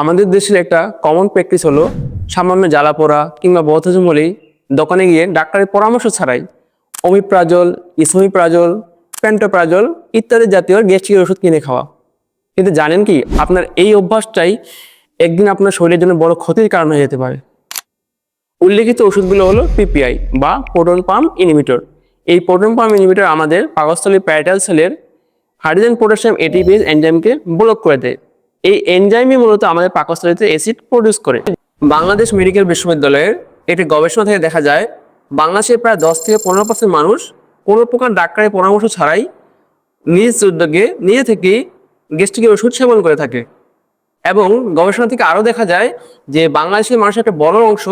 আমাদের দেশের একটা কমন প্র্যাকটিস হলো সামান্য জ্বালা পোড়া কিংবা বথজম হলেই দোকানে গিয়ে ডাক্তারের পরামর্শ ছাড়াই অমিপ্রাজল, ইসমিপ্রাজল প্যান্টোপ্রাজল ইত্যাদি জাতীয় গ্যাস্ট্রিকের ওষুধ কিনে খাওয়া। কিন্তু জানেন কি, আপনার এই অভ্যাসটাই একদিন আপনার শরীরের জন্য বড় ক্ষতির কারণ হয়ে যেতে পারে। উল্লেখিত ওষুধগুলো হলো পিপিআই বা প্রোটন পাম্প ইনহিবিটর। এই প্রোটন পাম্প ইনহিবিটর আমাদের পাকস্থলী প্যারাটাল সেলের হাইড্রোজেন, পটাশিয়াম এটিপিএস এনজাইমকে ব্লক করে দেয়। এই এনজাইমই মূলত আমাদের পাকস্থলীতে অ্যাসিড প্রডিউস করে। বাংলাদেশ মেডিকেল বিশ্ববিদ্যালয়ের একটি গবেষণা থেকে দেখা যায়, বাংলাদেশের প্রায় দশ থেকে পনেরো পার্সেন্ট মানুষ কোনো প্রকার ডাক্তারের পরামর্শ ছাড়াই নিজ উদ্যোগে, নিজে থেকেই গ্যাস্ট্রিকের ওষুধ সেবন করে থাকে। এবং গবেষণা থেকে আরও দেখা যায় যে বাংলাদেশের মানুষের একটা বড় অংশ,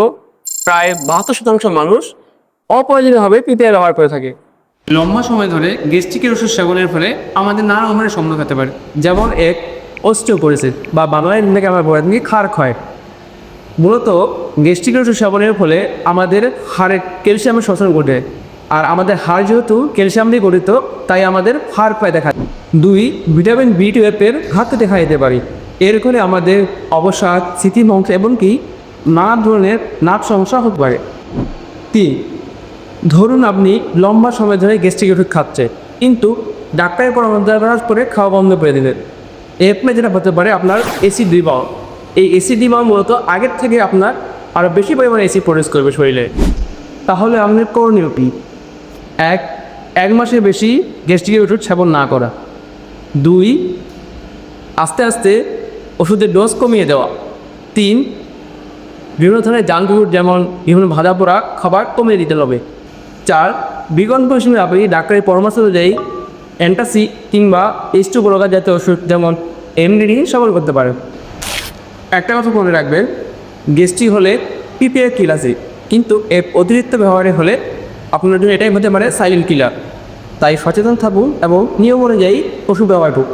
প্রায় বাহাত্তর শতাংশ মানুষ অপ্রয়োজনীয়ভাবে পিপিআই ব্যবহার করে থাকে। লম্বা সময় ধরে গ্যাস্ট্রিকের ওষুধ সেবনের ফলে আমাদের নানা ধরনের সম্মুখীন হতে পারে, যেমন এক অস্টিওপোরোসিস বা বাংলায় থেকে আমরা বলে থাকি ক্ষয়। মূলত গ্যাস্ট্রিকের ওষুধ সেবনের ফলে আমাদের হাড়ে ক্যালসিয়ামের শোষণ ঘটে। আর আমাদের হাড় যেহেতু ক্যালসিয়াম দিয়ে গঠিত, তাই আমাদের হাড় ক্ষয় দেখা যায়। দুই, ভিটামিন বি টুয়েলভের ঘাটতি দেখা যেতে পারে। এর ফলে আমাদের অবসাদ স্মৃতিভংশ এমনকি নানা ধরনের নাক সমস্যা হতে পারে। তিন, ধরুন আপনি লম্বা সময় ধরে গ্যাস্ট্রিক ওষুধ খাচ্ছে কিন্তু ডাক্তারের পরামর্শ করে খাওয়া বন্ধ করে দিলেন। এরপরে যেটা হতে পারে আপনার এসি ডিমাউন্ট এই এসি ডিমাউন্ট মূলত আগের থেকে আপনার আরও বেশি পরিমাণে এসি প্রডিউস করবে শরীরে। তাহলে আপনার করণীয় কি? এক এক মাসের বেশি গ্যাস্ট্রিকের ওষুধ সেবন না করা। দুই, আস্তে আস্তে ওষুধের ডোজ কমিয়ে দেওয়া। তিন, বিভিন্ন ধরনের জাঙ্ক ফুড যেমন বিভিন্ন ভাজা পোড়া খাবার কমিয়ে দিতে হবে। চার বিকল্প হিসেবে আপনি ডাক্তারের পরামর্শ অনুযায়ী অ্যান্টাসি কিংবা এইচ টু জাতীয় ওষুধ যেমন এমডিডি সবল করতে পারে। একটা কথা মনে রাখবেন গেস্টি হলে পিপিআই কিল আছে, কিন্তু এর অতিরিক্ত ব্যবহারে হলে আপনার জন্য এটাই হতে পারে সাইলেন্ট কিলার তাই সচেতন থাকুন এবং নিয়ম অনুযায়ী ওষুধ ব্যবহার করুন।